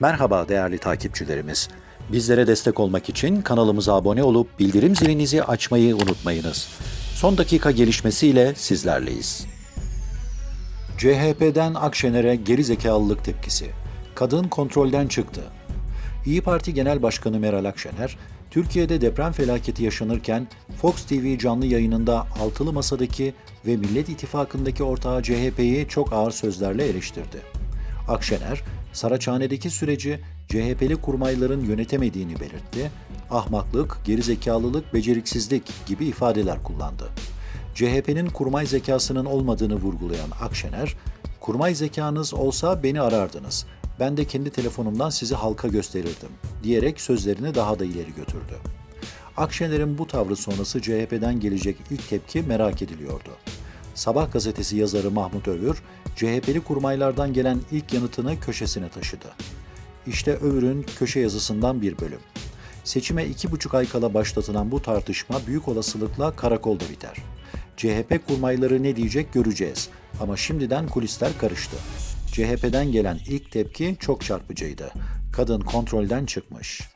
Merhaba değerli takipçilerimiz. Bizlere destek olmak için kanalımıza abone olup bildirim zilinizi açmayı unutmayınız. Son dakika gelişmesiyle sizlerleyiz. CHP'den Akşener'e geri zekalılık tepkisi. Kadın kontrolden çıktı. İyi Parti Genel Başkanı Meral Akşener, Türkiye'de deprem felaketi yaşanırken Fox TV canlı yayınında altılı masadaki ve Millet İttifakı'ndaki ortağı CHP'yi çok ağır sözlerle eleştirdi. Akşener, Saraçhane'deki süreci CHP'li kurmayların yönetemediğini belirtti, ahmaklık, gerizekalılık, beceriksizlik gibi ifadeler kullandı. CHP'nin kurmay zekasının olmadığını vurgulayan Akşener, kurmay zekanız olsa beni arardınız. Ben de kendi telefonumdan sizi halka gösterirdim diyerek sözlerini daha da ileri götürdü. Akşener'in bu tavrı sonrası CHP'den gelecek ilk tepki merak ediliyordu. Sabah gazetesi yazarı Mahmut Övür, CHP'li kurmaylardan gelen ilk yanıtını köşesine taşıdı. İşte Övür'ün köşe yazısından bir bölüm. Seçime iki buçuk ay kala başlatılan bu tartışma büyük olasılıkla karakolda biter. CHP kurmayları ne diyecek göreceğiz ama şimdiden kulisler karıştı. CHP'den gelen ilk tepki çok çarpıcıydı. Kadın kontrolden çıkmış.